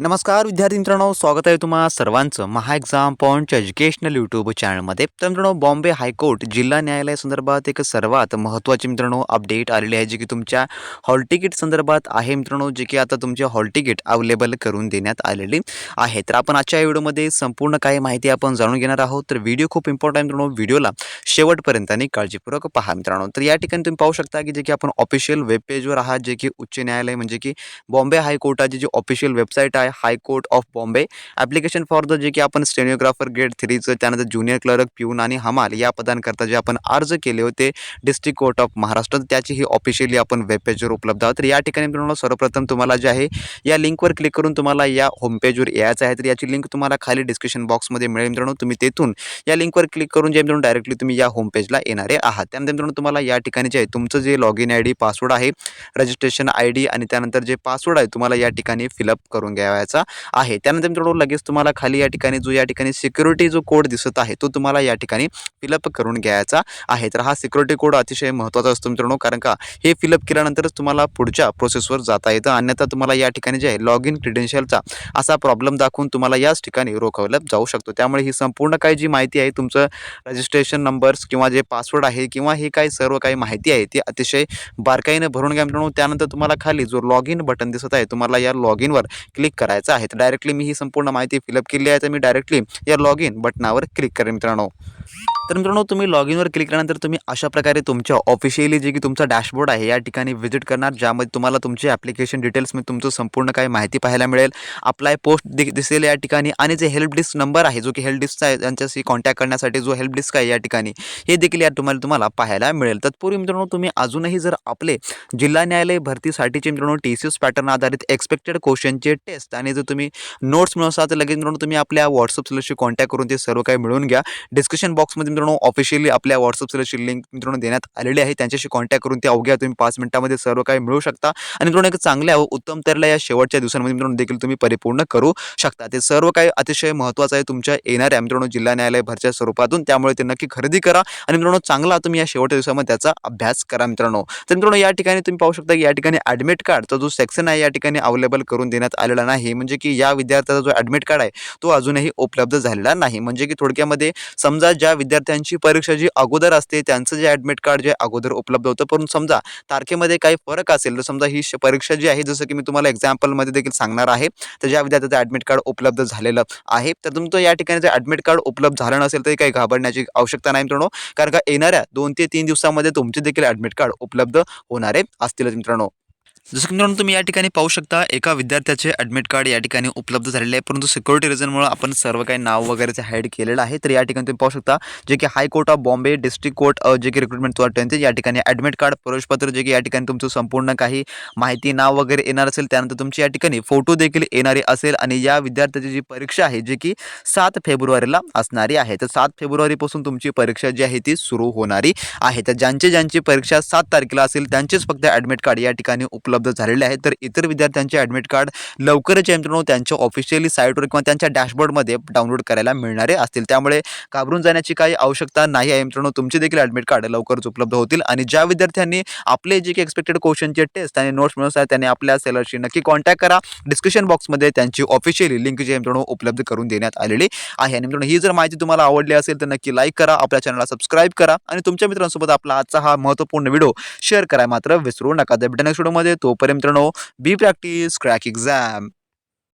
नमस्कार विद्यार्थी मित्रांनो स्वागत आहे तुम्हा सर्वांचं Maha exam point educational YouTube चॅनलमध्ये तर मित्रांनो बॉम्बे हायकोर्ट जिल्हा न्यायालय संदर्भात एक सर्वात महत्त्वाची मित्रांनो अपडेट आलेली आहे जे की तुमच्या हॉल तिकीट संदर्भात आहे मित्रांनो जे की आता तुमचे हॉल तिकीट अवेलेबल करून देण्यात आलेली आहे. तर आपण आजच्या व्हिडिओमध्ये संपूर्ण काही माहिती आपण जाणून घेणार आहोत. तर व्हिडिओ खूप इम्पॉर्टंट आहे मित्रांनो. व्हिडिओला शेवटपर्यंत आणि काळजीपूर्वक पहा मित्रांनो. तर या ठिकाणी तुम्ही पाहू शकता की जे की आपण ऑफिशियल वेबपेजवर आहात जे की उच्च न्यायालय म्हणजे की बॉम्बे हायकोर्टाची जी ऑफिशियल वेबसाईट आहे high court of Bombay. Application for the जे की आपण स्टेनिओग्राफर ग्रेड थ्रीचं त्यानंतर ज्युनियर क्लर्क पिऊन आणि हमाल या पदांकरता जे आपण अर्ज केले होते डिस्ट्रिक्ट कोर्ट ऑफ महाराष्ट्र त्याची ही ऑफिशियली आपण वेबपेजवर उपलब्ध आहोत. तर या ठिकाणी मित्रांनो सर्वप्रथम तुम्हाला जे आहे या लिंकवर क्लिक करून तुम्हाला या होमपेजवर यायचं आहे. तर याची लिंक तुम्हाला खाली डिस्क्रिप्शन बॉक्समध्ये मिळेल मित्रांनो. तुम्ही तेथून या लिंकवर क्लिक करून जे मित्रांनो डायरेक्टली तुम्ही या होमपेजला येणारे आहात. त्यानंतर मित्रांनो तुम्हाला या ठिकाणी जे आहे तुमचं जे log in I D password आहे रजिस्ट्रेशन आय डी आणि त्यानंतर जे पासवर्ड आहे तुम्हाला या ठिकाणी फिलअप करून करायचा आहे. त्यानंतर मित्रांनो लगेच तुम्हाला खाली या ठिकाणी जो या ठिकाणी सिक्युरिटी जो कोड दिसत आहे तो तुम्हाला या ठिकाणी फिलअप करून घ्यायचा आहे. तर हा सिक्युरिटी कोड अतिशय महत्त्वाचा असतो मित्रांनो कारण का हे फिलअप केल्यानंतरच तुम्हाला पुढच्या प्रोसेसवर जाता येतं. अन्यथा तुम्हाला या ठिकाणी जे आहे लॉग इन क्रिडेन्शियलचा असा प्रॉब्लेम दाखवून तुम्हाला याच ठिकाणी रोखवलं जाऊ शकतो. त्यामुळे ही संपूर्ण काही जी माहिती आहे तुमचं रजिस्ट्रेशन नंबर्स किंवा जे पासवर्ड आहे किंवा हे काही सर्व काही माहिती आहे ती अतिशय बारकाईनं भरून घ्या मित्रांनो. त्यानंतर तुम्हाला खाली जो लॉग इन बटन दिसत आहे तुम्हाला या लॉग इनवर क्लिक करायचं आहे. तर डायरेक्टली मी ही संपूर्ण माहिती फिलअप केली आहे. तर मी डायरेक्टली या लॉग इन बटनावर क्लिक करेन मित्रांनो. तर मित्रांनो तुम्ही लॉग इनवर क्लिक केल्यानंतर तुम्ही अशा प्रकारे तुमच्या ऑफिशियली जे की तुमचा डॅशबोर्ड आहे या ठिकाणी व्हिजिट करणार ज्यामध्ये तुम्हाला तुमचे ॲप्लिकेशन मी तुमचं संपूर्ण काही माहिती पाहायला मिळेल. अप्लाय पोस्ट दि दिसेल या ठिकाणी आणि जे हेल्प डिस्क नंबर आहे जो की हेल्प डिस्कचा आहे त्यांच्याशी कॉन्टॅक्ट करण्यासाठी जो हेल्प डिस्क आहे या ठिकाणी हे देखील या तुम्हाला तुम्हाला पाहायला मिळेल. तत्पूर्वी मित्रांनो तुम्ही अजूनही जर आपले जिल्हा न्यायालय भरतीसाठीचे मित्रांनो टी सी एस पॅटर्न आधारित एक्सपेक्टेड क्वेश्चनचे टेस्ट आणि जर तुम्ही नोट्स मिळवसा तर लगेच मित्रांनो तुम्ही आपल्या व्हॉट्सअप सेलशी कॉन्टॅक्ट करून ते सर्व काही मिळवून घ्या. डिस्कशन बॉक्समध्ये मित्रांनो ऑफिशियली आपल्या व्हॉट्सअप सेलची लिंक मित्रांनो देण्यात आलेली आहे. त्यांच्याशी कॉन्टॅक्ट करून ते अवघ्या तुम्ही पाच मिनिटामध्ये सर्व काही मिळू शकता. आणि मित्रांनो एक चांगल्या व उत्तम तरला या शेवटच्या दिवसांमध्ये मित्रांनो देखील तुम्ही परिपूर्ण करू शकता. ते सर्व काही अतिशय महत्त्वाचं आहे. तुमच्या येणाऱ्या मित्रांनो जिल्हा न्यायालय भरच्या स्वरूपातून त्यामुळे ते नक्की खरेदी करा. आणि मित्रांनो चांगला तुम्ही या शेवटच्या दिवसामध्ये त्याचा अभ्यास करा मित्रांनो. तर मित्रांनो या ठिकाणी तुम्ही पाहू शकता की या ठिकाणी ॲडमिट कार्डचा जो सेक्शन आहे या ठिकाणी अवेलेबल करून देण्यात आलेला नाही. म्हणजे की या विद्यार्थ्याचा जो ॲडमिट कार्ड आहे तो अजूनही उपलब्ध झालेला नाही. म्हणजे की थोडक्यामध्ये समजा ज्या विद्यार्थ्यांची परीक्षा जी अगोदर असते त्यांचं जे ॲडमिट कार्ड जे अगोदर उपलब्ध होतं. परंतु समजा तारखेमध्ये काही फरक असेल तर समजा ही श- परीक्षा जी आहे जसं की मी तुम्हाला एक्झाम्पलमध्ये देखील सांगणार आहे तर ज्या विद्यार्थ्याचं ॲडमिट कार्ड उपलब्ध झालेलं आहे तर तुमचं या ठिकाणी जर ॲडमिट कार्ड उपलब्ध झालं नसेल तरी काही घाबरण्याची आवश्यकता नाही मित्रांनो. कारण का येणाऱ्या दोन ते तीन दिवसामध्ये तुमचे देखील ॲडमिट कार्ड उपलब्ध होणारे असतीलच मित्रांनो. जसं की मित्रांनो तुम्ही या ठिकाणी पाहू शकता एका विद्यार्थ्याचे ॲडमिट कार्ड या ठिकाणी उपलब्ध झालेले आहे. परंतु सिक्युरिटी रिझनमुळे आपण सर्व काही नाव वगैरेचं हाईड केलेलं आहे. तर या ठिकाणी तुम्ही पाहू शकता जे की high court of Bombay district court जे की रिक्रुटमेंट तुम्हाला या ठिकाणी ॲडमिट कार्ड प्रवेशपत्र जे की या ठिकाणी तुमचं संपूर्ण काही माहिती नाव वगैरे येणार असेल त्यानंतर तुमची या ठिकाणी फोटो देखील येणारी असेल आणि या विद्यार्थ्याची जी परीक्षा आहे जी की सात फेब्रुवारीला असणारी आहे. तर सात फेब्रुवारीपासून तुमची परीक्षा जी आहे ती सुरू होणारी आहे. तर ज्यांची ज्यांची परीक्षा सात तारखेला असेल त्यांचेच फक्त ॲडमिट कार्ड या ठिकाणी उपलब्ध उपलब्ध झालेले आहे तर इतर विद्यार्थ्यांचे ॲडमिट कार्ड लवकरच या मित्रांनो त्यांच्या ऑफिशियली साईटवर किंवा त्यांच्या डॅशबोर्डमध्ये डाउनलोड करायला मिळणारे असतील. त्यामुळे घाबरून जाण्याची काही आवश्यकता नाही. आहे मित्रांनो तुमचे देखील ॲडमिट कार्ड लवकरच उपलब्ध होतील. आणि ज्या विद्यार्थ्यांनी आपले जे काही एक्सपेक्टेड क्वेश्चनचे टेस्ट आणि नोट्स मिळवत आहेत त्यांनी आपल्या सेलरशी नक्की कॉन्टॅक्ट करा. डिस्क्रिप्शन बॉक्समध्ये त्यांची ऑफिशियली लिंक जी मित्रांनो उपलब्ध करून देण्यात आलेली आहे. आणि मित्रांनो ही जर माहिती तुम्हाला आवडली असेल तर नक्की लाईक करा. आपल्या चॅनलला सबस्क्राईब करा. आणि तुमच्या मित्रांसोबत आपला आजचा हा महत्त्वपूर्ण व्हिडिओ शेअर करा मात्र विसरू नका. तर भेटा नेक्स्ट व्हिडिओमध्ये तोपर्यंत मित्रांनो बी प्रॅक्टिस क्रॅक एक्झाम